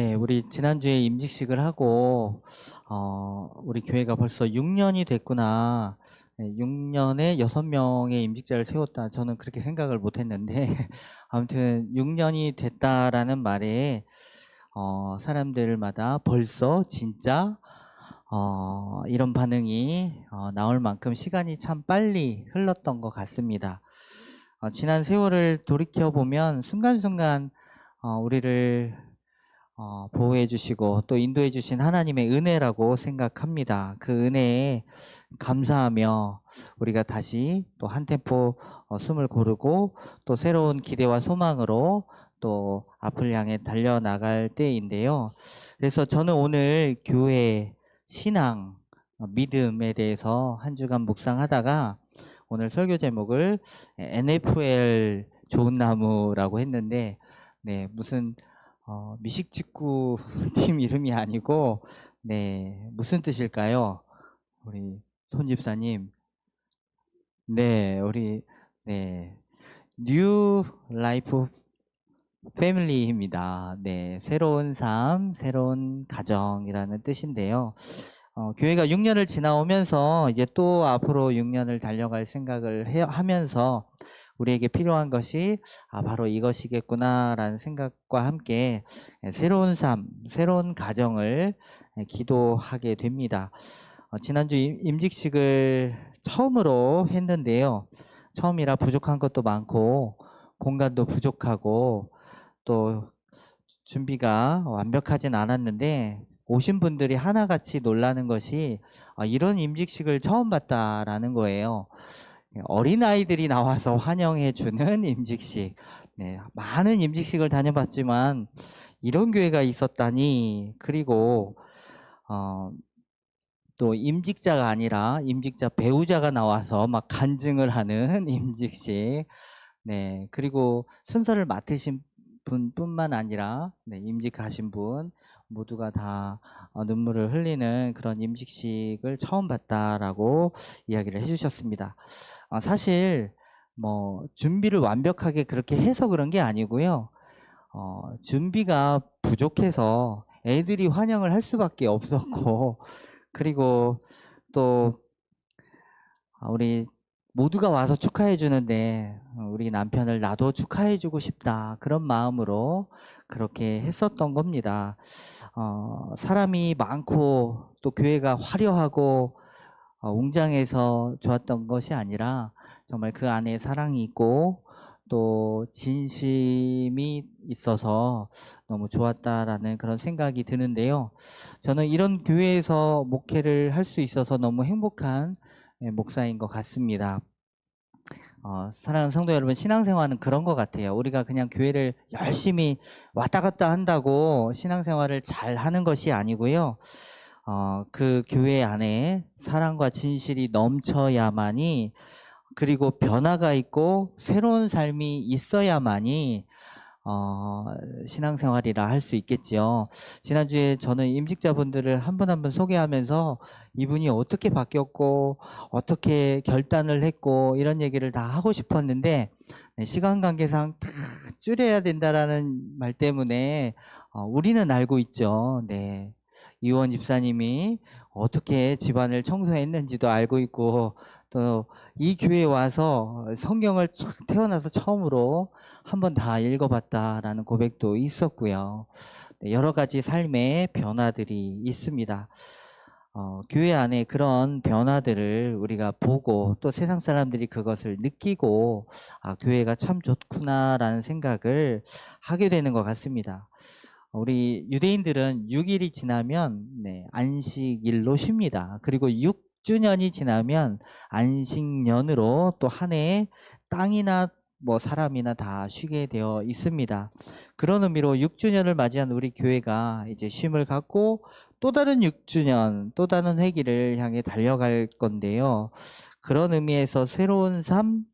네, 우리 지난주에 임직식을 하고, 어, 우리 교회가 벌써 6년이 됐구나. 네, 6년에 6명의 임직자를 세웠다. 저는 그렇게 생각을 못 했는데, 아무튼 6년이 됐다라는 말에, 어, 사람들마다 벌써 진짜, 어, 이런 반응이 어, 나올 만큼 시간이 참 빨리 흘렀던 것 같습니다. 어, 지난 세월을 돌이켜 보면 순간순간 어, 우리를 어, 보호해 주시고 또 인도해 주신 하나님의 은혜라고 생각합니다. 그 은혜에 감사하며 우리가 다시 또 한 템포 어, 숨을 고르고 또 새로운 기대와 소망으로 또 앞을 향해 달려나갈 때인데요. 그래서 저는 오늘 교회 신앙, 어, 믿음에 대해서 한 주간 묵상하다가 오늘 설교 제목을 NFL 좋은 나무라고 했는데 네, 무슨 어, 미식축구 팀 이름이 아니고, 네, 무슨 뜻일까요? 우리 손 집사님. 네, 우리, 네, 뉴 라이프 패밀리입니다. 네, 새로운 삶, 새로운 가정이라는 뜻인데요. 어, 교회가 6년을 지나오면서 이제 또 앞으로 6년을 달려갈 생각을 해, 하면서 우리에게 필요한 것이 아, 바로 이것이겠구나라는 생각과 함께 새로운 삶, 새로운 가정을 기도하게 됩니다. 어, 지난주 임- 임직식을 처음으로 했는데요. 처음이라 부족한 것도 많고 공간도 부족하고 또 준비가 완벽하진 않았는데 오신 분들이 하나같이 놀라는 것이 아, 이런 임직식을 처음 봤다라는 거예요. 예, 어린아이들이 나와서 환영해 주는 임직식. 네, 많은 임직식을 다녀봤지만 이런 교회가 있었다니. 그리고 어, 또 임직자가 아니라 임직자 배우자가 나와서 막 간증을 하는 임직식. 네, 그리고 순서를 맡으신 분뿐만 아니라 네, 임직하신 분 모두가 다 어, 눈물을 흘리는 그런 임직식을 처음 봤다라고 이야기를 해주셨습니다. 아, 사실 뭐 준비를 완벽하게 그렇게 해서 그런 게 아니고요. 어, 준비가 부족해서 애들이 환영을 할 수밖에 없었고 그리고 또 아, 우리 모두가 와서 축하해 주는데 어, 우리 남편을 나도 축하해 주고 싶다 그런 마음으로 그렇게 했었던 겁니다. 어, 사람이 많고 또 교회가 화려하고 어, 웅장해서 좋았던 것이 아니라 정말 그 안에 사랑이 있고 또 진심이 있어서 너무 좋았다라는 그런 생각이 드는데요. 저는 이런 교회에서 목회를 할 수 있어서 너무 행복한 예, 목사인 것 같습니다. 어, 사랑하는 성도 여러분, 신앙생활은 그런 것 같아요. 우리가 그냥 교회를 열심히 왔다 갔다 한다고 신앙생활을 잘 하는 것이 아니고요. 어, 그 교회 안에 사랑과 진실이 넘쳐야만이 그리고 변화가 있고 새로운 삶이 있어야만이 어, 신앙생활이라 할 수 있겠지요. 지난주에 저는 임직자분들을 한분 한 분 소개하면서 이분이 어떻게 바뀌었고 어떻게 결단을 했고 이런 얘기를 다 하고 싶었는데 네, 시간 관계상 다 줄여야 된다라는 말 때문에 어, 우리는 알고 있죠. 네. 이원 집사님이 어떻게 집안을 청소했는지도 알고 있고 또 이 교회에 와서 성경을 쫙 태어나서 처음으로 한번 다 읽어봤다라는 고백도 있었고요. 네, 여러 가지 삶의 변화들이 있습니다. 어, 교회 안에 그런 변화들을 우리가 보고 또 세상 사람들이 그것을 느끼고 아, 교회가 참 좋구나라는 생각을 하게 되는 것 같습니다. 우리 유대인들은 6일이 지나면 네, 안식일로 쉽니다. 그리고 6 주년이 지나면 안식년으로 또 한 해에 땅이나 뭐 사람이나 다 쉬게 되어 있습니다. 그런 의미로 6주년을 맞이한 우리 교회가 이제 쉼을 갖고 또 다른 6주년, 또 다른 회기를 향해 달려갈 건데요. 그런 의미에서 새로운 삶,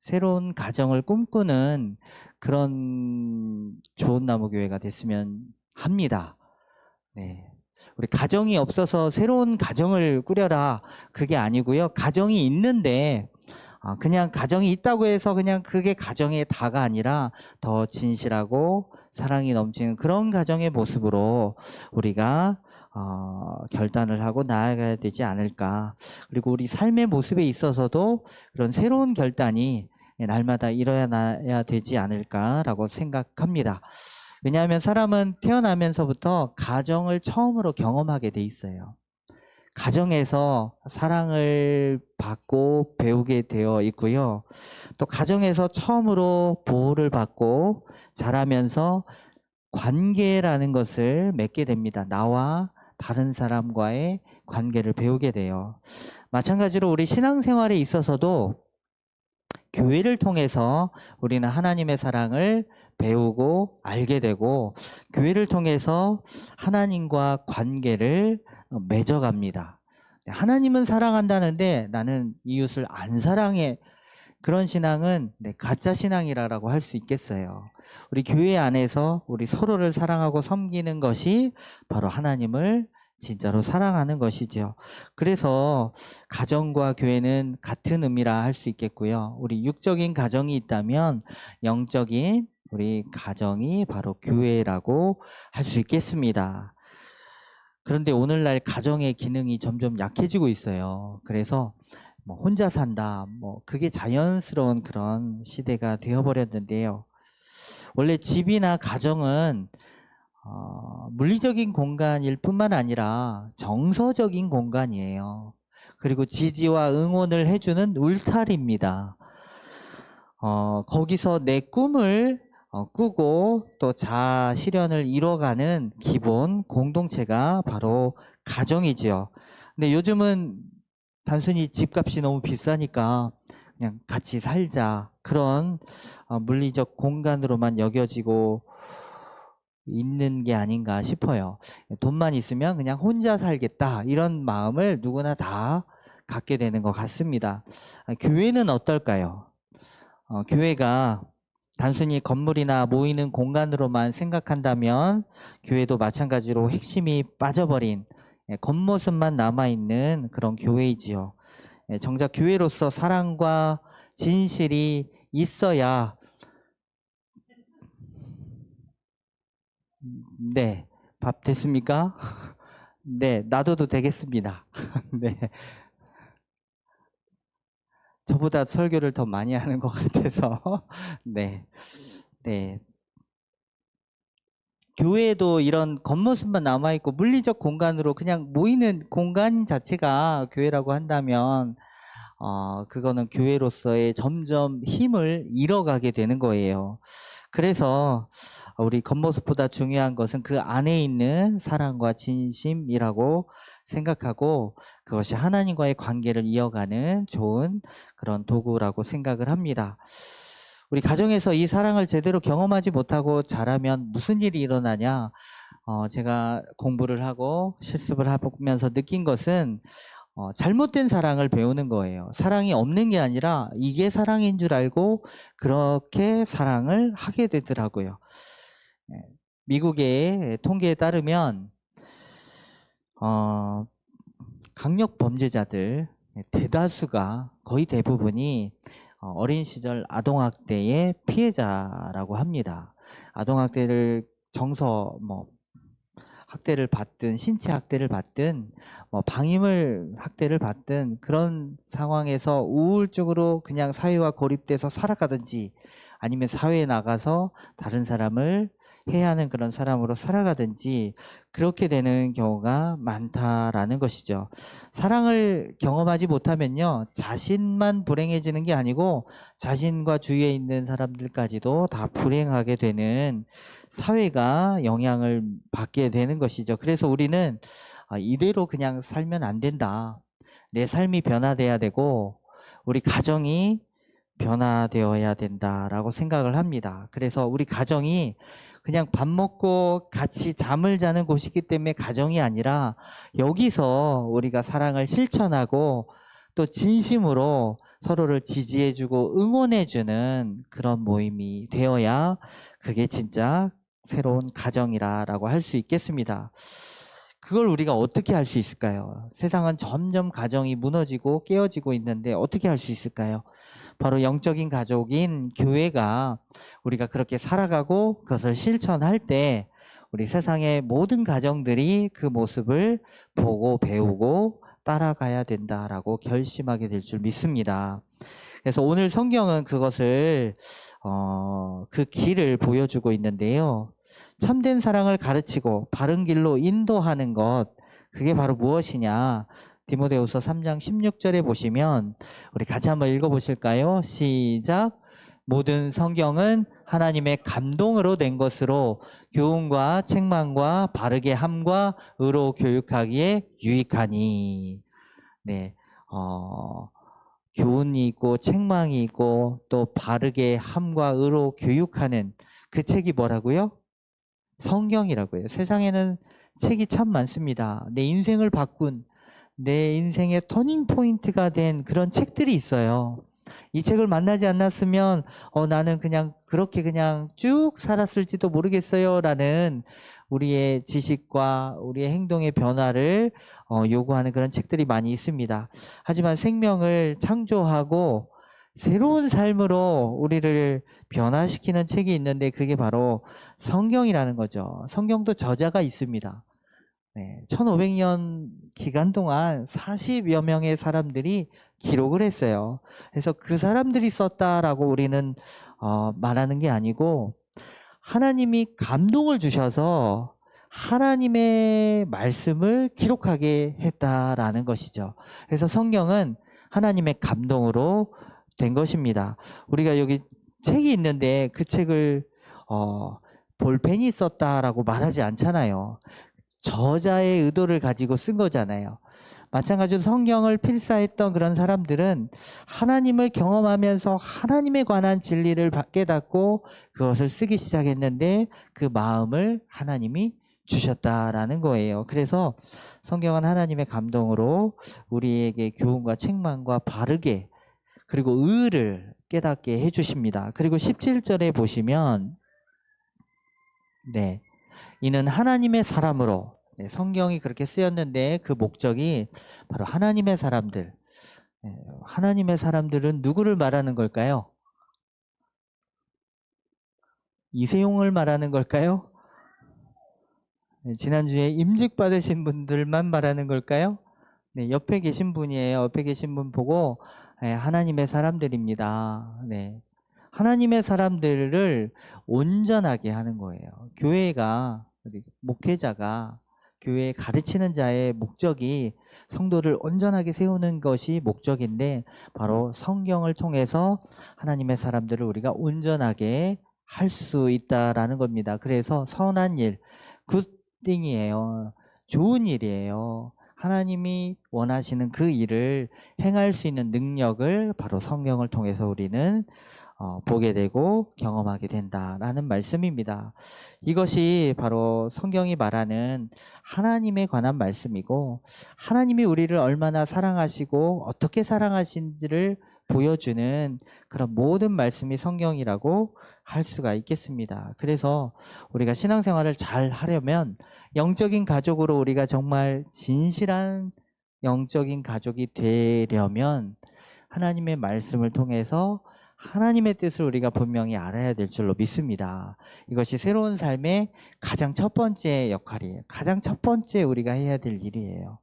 새로운 가정을 꿈꾸는 그런 좋은 나무 교회가 됐으면 합니다. 네. 우리 가정이 없어서 새로운 가정을 꾸려라. 그게 아니고요. 가정이 있는데 아, 그냥 가정이 있다고 해서 그냥 그게 가정의 다가 아니라 더 진실하고 사랑이 넘치는 그런 가정의 모습으로 우리가 어, 결단을 하고 나아가야 되지 않을까. 그리고 우리 삶의 모습에 있어서도 그런 새로운 결단이 날마다 일어나야 되지 않을까라고 생각합니다. 왜냐하면 사람은 태어나면서부터 가정을 처음으로 경험하게 돼 있어요. 가정에서 사랑을 받고 배우게 되어 있고요. 또 가정에서 처음으로 보호를 받고 자라면서 관계라는 것을 맺게 됩니다. 나와 다른 사람과의 관계를 배우게 돼요. 마찬가지로 우리 신앙생활에 있어서도 교회를 통해서 우리는 하나님의 사랑을 배우고 알게 되고 교회를 통해서 하나님과 관계를 어, 맺어갑니다. 네, 하나님은 사랑한다는데 나는 이웃을 안 사랑해. 그런 신앙은 네, 가짜 신앙이라고 할 수 있겠어요. 우리 교회 안에서 우리 서로를 사랑하고 섬기는 것이 바로 하나님을 진짜로 사랑하는 것이죠. 그래서 가정과 교회는 같은 의미라 할 수 있겠고요. 우리 육적인 가정이 있다면 영적인 우리 가정이 바로 교회라고 할 수 있겠습니다. 그런데 오늘날 가정의 기능이 점점 약해지고 있어요. 그래서 뭐 혼자 산다, 뭐 그게 자연스러운 그런 시대가 되어버렸는데요. 원래 집이나 가정은 어, 물리적인 공간일 뿐만 아니라 정서적인 공간이에요. 그리고 지지와 응원을 해주는 울타리입니다. 어, 거기서 내 꿈을 어, 꾸고 또 자아 실현을 이뤄가는 기본 공동체가 바로 가정이지요. 근데 요즘은 단순히 집값이 너무 비싸니까 그냥 같이 살자 그런 어, 물리적 공간으로만 여겨지고 있는 게 아닌가 싶어요. 돈만 있으면 그냥 혼자 살겠다 이런 마음을 누구나 다 갖게 되는 것 같습니다. 아, 교회는 어떨까요? 어, 교회가 단순히 건물이나 모이는 공간으로만 생각한다면 교회도 마찬가지로 핵심이 빠져버린 예, 겉모습만 남아있는 그런 교회이지요. 예, 정작 교회로서 사랑과 진실이 있어야 네, 밥 됐습니까? 네, 놔둬도 되겠습니다. 네. 저보다 설교를 더 많이 하는 것 같아서 네, 네. 교회에도 이런 겉모습만 남아있고 물리적 공간으로 그냥 모이는 공간 자체가 교회라고 한다면 어, 그거는 교회로서의 점점 힘을 잃어가게 되는 거예요. 그래서 우리 겉모습보다 중요한 것은 그 안에 있는 사랑과 진심이라고 생각하고 그것이 하나님과의 관계를 이어가는 좋은 그런 도구라고 생각을 합니다. 우리 가정에서 이 사랑을 제대로 경험하지 못하고 자라면 무슨 일이 일어나냐? 어, 제가 공부를 하고 실습을 하면서 느낀 것은 어, 잘못된 사랑을 배우는 거예요. 사랑이 없는 게 아니라 이게 사랑인 줄 알고 그렇게 사랑을 하게 되더라고요. 예, 미국의 통계에 따르면 어, 강력 범죄자들 대다수가 거의 대부분이 어, 어린 시절 아동학대의 피해자라고 합니다. 아동학대를 정서 뭐 학대를 받든 신체 학대를 받든 뭐 방임을 학대를 받든 그런 상황에서 우울적으로 그냥 사회와 고립돼서 살아가든지 아니면 사회에 나가서 다른 사람을 해야 하는 그런 사람으로 살아가든지 그렇게 되는 경우가 많다라는 것이죠. 사랑을 경험하지 못하면요. 자신만 불행해지는 게 아니고 자신과 주위에 있는 사람들까지도 다 불행하게 되는 사회가 영향을 받게 되는 것이죠. 그래서 우리는 아, 이대로 그냥 살면 안 된다. 내 삶이 변화돼야 되고 우리 가정이 변화되어야 된다라고 생각을 합니다. 그래서 우리 가정이 그냥 밥 먹고 같이 잠을 자는 곳이기 때문에 가정이 아니라 여기서 우리가 사랑을 실천하고 또 진심으로 서로를 지지해주고 응원해주는 그런 모임이 되어야 그게 진짜 새로운 가정이라고 할 수 있겠습니다. 그걸 우리가 어떻게 할 수 있을까요? 세상은 점점 가정이 무너지고 깨어지고 있는데 어떻게 할 수 있을까요? 바로 영적인 가족인 교회가 우리가 그렇게 살아가고 그것을 실천할 때 우리 세상의 모든 가정들이 그 모습을 보고 배우고 따라가야 된다라고 결심하게 될 줄 믿습니다. 그래서 오늘 성경은 그것을 어, 그 길을 보여주고 있는데요. 참된 사랑을 가르치고 바른 길로 인도하는 것 그게 바로 무엇이냐? 디모데후서 3장 16절에 보시면 우리 같이 한번 읽어 보실까요? 시작. 모든 성경은 하나님의 감동으로 된 것으로 교훈과 책망과 바르게 함과 의로 교육하기에 유익하니. 네. 어, 교훈이 있고 책망이 있고 또 바르게 함과 의로 교육하는 그 책이 뭐라고요? 성경이라고요. 세상에는 책이 참 많습니다. 내 인생을 바꾼 내 인생의 터닝 포인트가 된 그런 책들이 있어요. 이 책을 만나지 않았으면 어, 나는 그냥 그렇게 그냥 쭉 살았을지도 모르겠어요라는 우리의 지식과 우리의 행동의 변화를 어, 요구하는 그런 책들이 많이 있습니다. 하지만 생명을 창조하고 새로운 삶으로 우리를 변화시키는 책이 있는데 그게 바로 성경이라는 거죠. 성경도 저자가 있습니다. 네, 1500년 기간 동안 40여 명의 사람들이 기록을 했어요. 그래서 그 사람들이 썼다라고 우리는 어, 말하는 게 아니고 하나님이 감동을 주셔서 하나님의 말씀을 기록하게 했다라는 것이죠. 그래서 성경은 하나님의 감동으로 된 것입니다. 우리가 여기 책이 있는데 그 책을 어, 볼펜이 썼다라고 말하지 않잖아요. 저자의 의도를 가지고 쓴 거잖아요. 마찬가지로 성경을 필사했던 그런 사람들은 하나님을 경험하면서 하나님에 관한 진리를 깨닫고 그것을 쓰기 시작했는데 그 마음을 하나님이 주셨다라는 거예요. 그래서 성경은 하나님의 감동으로 우리에게 교훈과 책망과 바르게 그리고 의를 깨닫게 해 주십니다. 그리고 17절에 보시면 네. 이는 하나님의 사람으로 네, 성경이 그렇게 쓰였는데 그 목적이 바로 하나님의 사람들. 네, 하나님의 사람들은 누구를 말하는 걸까요? 이세용을 말하는 걸까요? 네, 지난주에 임직 받으신 분들만 말하는 걸까요? 네, 옆에 계신 분이에요. 옆에 계신 분 보고 네, 하나님의 사람들입니다. 네. 하나님의 사람들을 온전하게 하는 거예요. 교회가 목회자가 교회 가르치는 자의 목적이 성도를 온전하게 세우는 것이 목적인데 바로 성경을 통해서 하나님의 사람들을 우리가 온전하게 할 수 있다라는 겁니다. 그래서 선한 일, 굿띵이에요. 좋은 일이에요. 하나님이 원하시는 그 일을 행할 수 있는 능력을 바로 성경을 통해서 우리는 어, 보게 되고 경험하게 된다라는 말씀입니다. 이것이 바로 성경이 말하는 하나님에 관한 말씀이고 하나님이 우리를 얼마나 사랑하시고 어떻게 사랑하신지를 보여주는 그런 모든 말씀이 성경이라고 할 수가 있겠습니다. 그래서 우리가 신앙생활을 잘 하려면 영적인 가족으로 우리가 정말 진실한 영적인 가족이 되려면 하나님의 말씀을 통해서 하나님의 뜻을 우리가 분명히 알아야 될 줄로 믿습니다. 이것이 새로운 삶의 가장 첫 번째 역할이에요. 가장 첫 번째 우리가 해야 될 일이에요.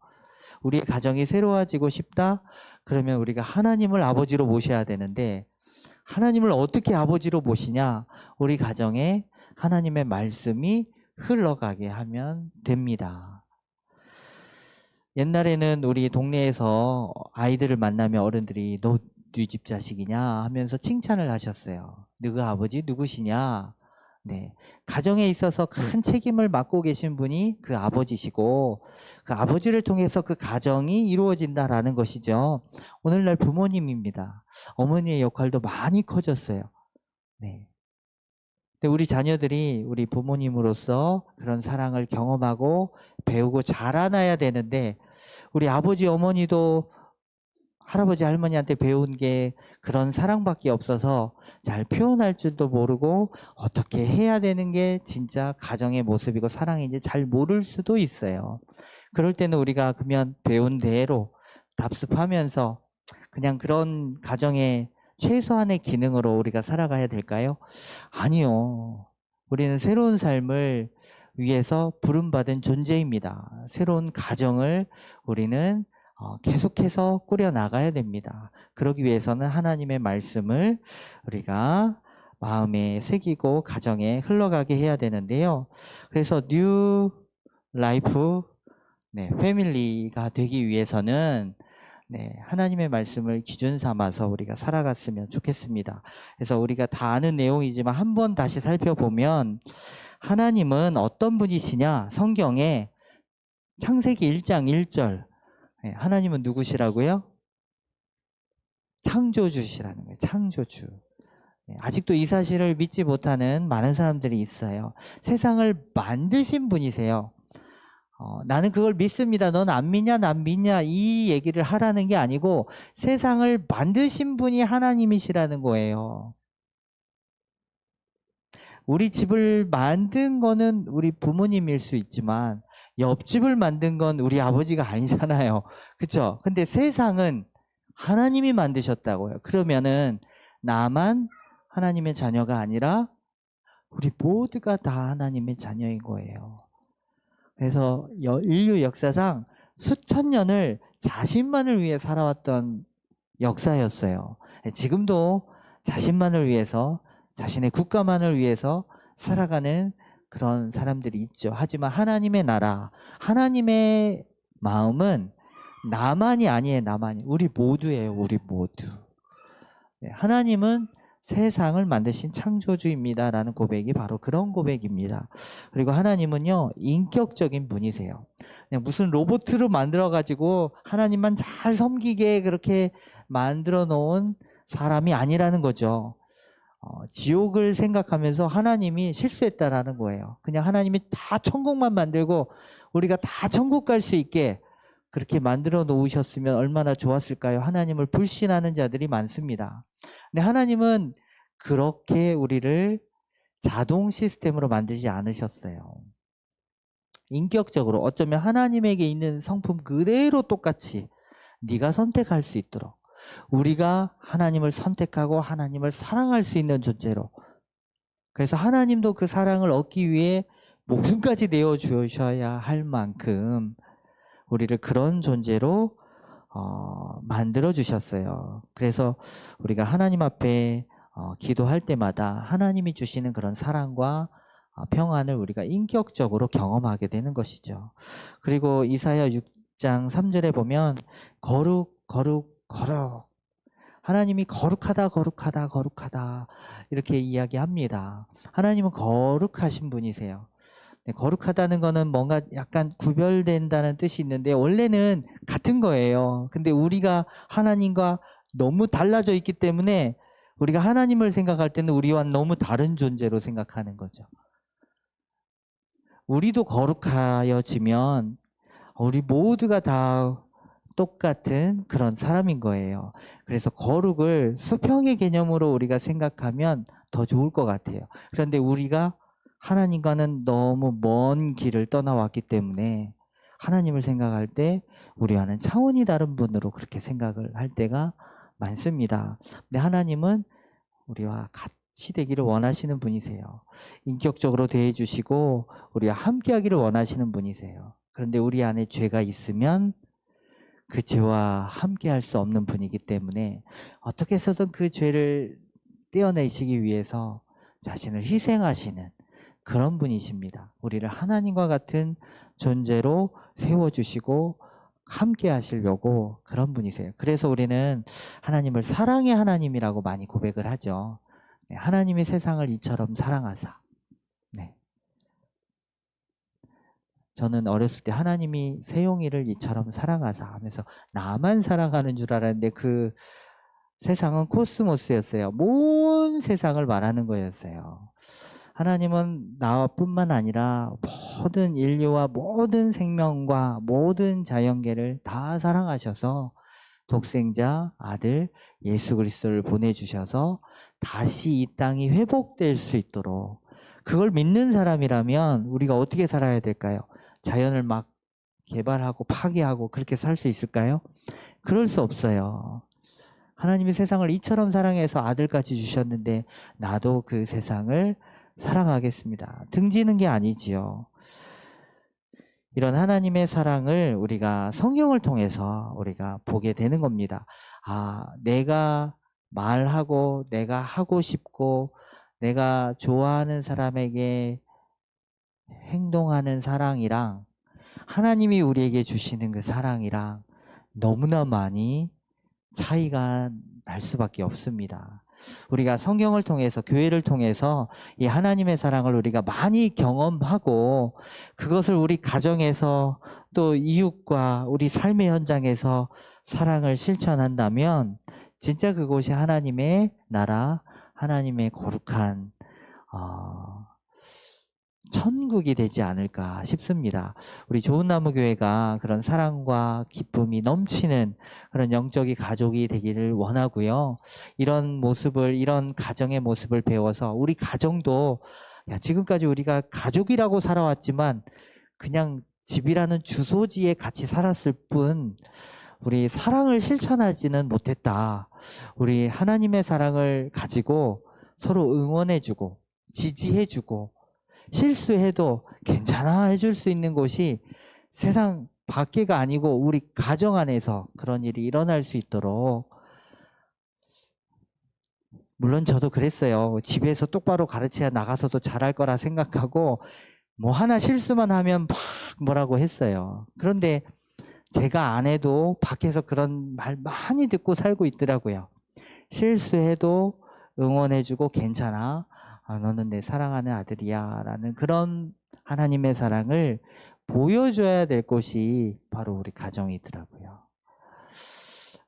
우리의 가정이 새로워지고 싶다? 그러면 우리가 하나님을 아버지로 모셔야 되는데, 하나님을 어떻게 아버지로 모시냐? 우리 가정에 하나님의 말씀이 흘러가게 하면 됩니다. 옛날에는 우리 동네에서 아이들을 만나면 어른들이 너 네 집 자식이냐 하면서 칭찬을 하셨어요. 너가 아버지 누구시냐? 네. 가정에 있어서 큰 책임을 맡고 계신 분이 그 아버지시고 그 아버지를 통해서 그 가정이 이루어진다라는 것이죠. 오늘날 부모님입니다. 어머니의 역할도 많이 커졌어요. 네. 근데 우리 자녀들이 우리 부모님으로서 그런 사랑을 경험하고 배우고 자라나야 되는데 우리 아버지 어머니도 할아버지 할머니한테 배운 게 그런 사랑밖에 없어서 잘 표현할 줄도 모르고 어떻게 해야 되는 게 진짜 가정의 모습이고 사랑인지 잘 모를 수도 있어요. 그럴 때는 우리가 그러면 배운 대로 답습하면서 그냥 그런 가정의 최소한의 기능으로 우리가 살아가야 될까요? 아니요. 우리는 새로운 삶을 위해서 부름받은 존재입니다. 새로운 가정을 우리는 어, 계속해서 꾸려 나가야 됩니다. 그러기 위해서는 하나님의 말씀을 우리가 마음에 새기고 가정에 흘러가게 해야 되는데요. 그래서 뉴 라이프 네, 패밀리가 되기 위해서는 네, 하나님의 말씀을 기준 삼아서 우리가 살아갔으면 좋겠습니다. 그래서 우리가 다 아는 내용이지만 한 번 다시 살펴보면 하나님은 어떤 분이시냐? 성경에 창세기 1장 1절 네, 하나님은 누구시라고요? 창조주시라는 거예요. 창조주. 네, 아직도 이 사실을 믿지 못하는 많은 사람들이 있어요. 세상을 만드신 분이세요. 어, 나는 그걸 믿습니다. 넌 안 믿냐? 난 믿냐? 이 얘기를 하라는 게 아니고 세상을 만드신 분이 하나님이시라는 거예요. 우리 집을 만든 거는 우리 부모님일 수 있지만 옆집을 만든 건 우리 아버지가 아니잖아요. 그쵸? 근데 세상은 하나님이 만드셨다고요. 그러면은 나만 하나님의 자녀가 아니라 우리 모두가 다 하나님의 자녀인 거예요. 그래서 여- 인류 역사상 수천 년을 자신만을 위해 살아왔던 역사였어요. 지금도 자신만을 위해서 자신의 국가만을 위해서 살아가는 그런 사람들이 있죠. 하지만 하나님의 나라, 하나님의 마음은 나만이 아니에요, 나만이. 우리 모두예요, 우리 모두. 네, 하나님은 세상을 만드신 창조주입니다 라는 고백이 바로 그런 고백입니다. 그리고 하나님은요, 인격적인 분이세요. 그냥 무슨 로봇으로 만들어가지고 하나님만 잘 섬기게 그렇게 만들어 놓은 사람이 아니라는 거죠. 어, 지옥을 생각하면서 하나님이 실수했다라는 거예요. 그냥 하나님이 다 천국만 만들고 우리가 다 천국 갈 수 있게 그렇게 만들어 놓으셨으면 얼마나 좋았을까요? 하나님을 불신하는 자들이 많습니다. 근데 하나님은 그렇게 우리를 자동 시스템으로 만들지 않으셨어요. 인격적으로 어쩌면 하나님에게 있는 성품 그대로 똑같이 네가 선택할 수 있도록 우리가 하나님을 선택하고 하나님을 사랑할 수 있는 존재로 그래서 하나님도 그 사랑을 얻기 위해 목숨까지 내어 주셔야 할 만큼 우리를 그런 존재로 어, 만들어 주셨어요. 그래서 우리가 하나님 앞에 어, 기도할 때마다 하나님이 주시는 그런 사랑과 어, 평안을 우리가 인격적으로 경험하게 되는 것이죠. 그리고 이사야 6장 3절에 보면 거룩 거룩 거룩 하나님이 거룩하다 거룩하다 거룩하다 이렇게 이야기합니다. 하나님은 거룩하신 분이세요. 네, 거룩하다는 거는 뭔가 약간 구별된다는 뜻이 있는데 원래는 같은 거예요. 근데 우리가 하나님과 너무 달라져 있기 때문에 우리가 하나님을 생각할 때는 우리와 너무 다른 존재로 생각하는 거죠. 우리도 거룩하여지면 우리 모두가 다 똑같은 그런 사람인 거예요. 그래서 거룩을 수평의 개념으로 우리가 생각하면 더 좋을 것 같아요. 그런데 우리가 하나님과는 너무 먼 길을 떠나왔기 때문에 하나님을 생각할 때 우리와는 차원이 다른 분으로 그렇게 생각을 할 때가 많습니다. 근데 하나님은 우리와 같이 되기를 원하시는 분이세요. 인격적으로 대해주시고 우리와 함께하기를 원하시는 분이세요. 그런데 우리 안에 죄가 있으면 그 죄와 함께할 수 없는 분이기 때문에 어떻게 해서든 그 죄를 떼어내시기 위해서 자신을 희생하시는 그런 분이십니다. 우리를 하나님과 같은 존재로 세워주시고 함께 하시려고 그런 분이세요. 그래서 우리는 하나님을 사랑의 하나님이라고 많이 고백을 하죠. 네, 하나님이 세상을 이처럼 사랑하사. 네. 저는 어렸을 때 하나님이 세용이를 이처럼 사랑하사 하면서 나만 사랑하는 줄 알았는데 그 세상은 코스모스였어요. 온 세상을 말하는 거였어요. 하나님은 나뿐만 아니라 모든 인류와 모든 생명과 모든 자연계를 다 사랑하셔서 독생자 아들 예수 그리스도를 보내주셔서 다시 이 땅이 회복될 수 있도록 그걸 믿는 사람이라면 우리가 어떻게 살아야 될까요? 자연을 막 개발하고 파괴하고 그렇게 살 수 있을까요? 그럴 수 없어요. 하나님이 세상을 이처럼 사랑해서 아들까지 주셨는데 나도 그 세상을 사랑하겠습니다. 등지는 게 아니지요. 이런 하나님의 사랑을 우리가 성경을 통해서 우리가 보게 되는 겁니다. 아, 내가 말하고 내가 하고 싶고 내가 좋아하는 사람에게 행동하는 사랑이랑 하나님이 우리에게 주시는 그 사랑이랑 너무나 많이 차이가 날 수밖에 없습니다. 우리가 성경을 통해서 교회를 통해서 이 하나님의 사랑을 우리가 많이 경험하고 그것을 우리 가정에서 또 이웃과 우리 삶의 현장에서 사랑을 실천한다면 진짜 그곳이 하나님의 나라, 하나님의 거룩한 어, 천국이 되지 않을까 싶습니다. 우리 좋은 나무 교회가 그런 사랑과 기쁨이 넘치는 그런 영적인 가족이 되기를 원하고요. 이런 모습을 이런 가정의 모습을 배워서 우리 가정도 야, 지금까지 우리가 가족이라고 살아왔지만 그냥 집이라는 주소지에 같이 살았을 뿐 우리 사랑을 실천하지는 못했다. 우리 하나님의 사랑을 가지고 서로 응원해주고 지지해주고 실수해도 괜찮아 해줄 수 있는 곳이 세상 밖에가 아니고 우리 가정 안에서 그런 일이 일어날 수 있도록 물론 저도 그랬어요. 집에서 똑바로 가르쳐야 나가서도 잘할 거라 생각하고 뭐 하나 실수만 하면 막 뭐라고 했어요. 그런데 제가 안 해도 밖에서 그런 말 많이 듣고 살고 있더라고요. 실수해도 응원해주고 괜찮아. 아, 너는 내 사랑하는 아들이야. 라는 그런 하나님의 사랑을 보여줘야 될 곳이 바로 우리 가정이더라고요.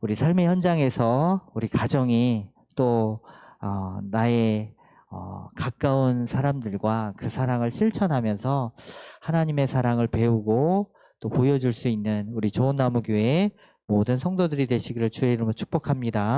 우리 삶의 현장에서 우리 가정이 또 어, 나의 어, 가까운 사람들과 그 사랑을 실천하면서 하나님의 사랑을 배우고 또 보여줄 수 있는 우리 좋은 나무 교회 모든 성도들이 되시기를 주의 이름으로 축복합니다.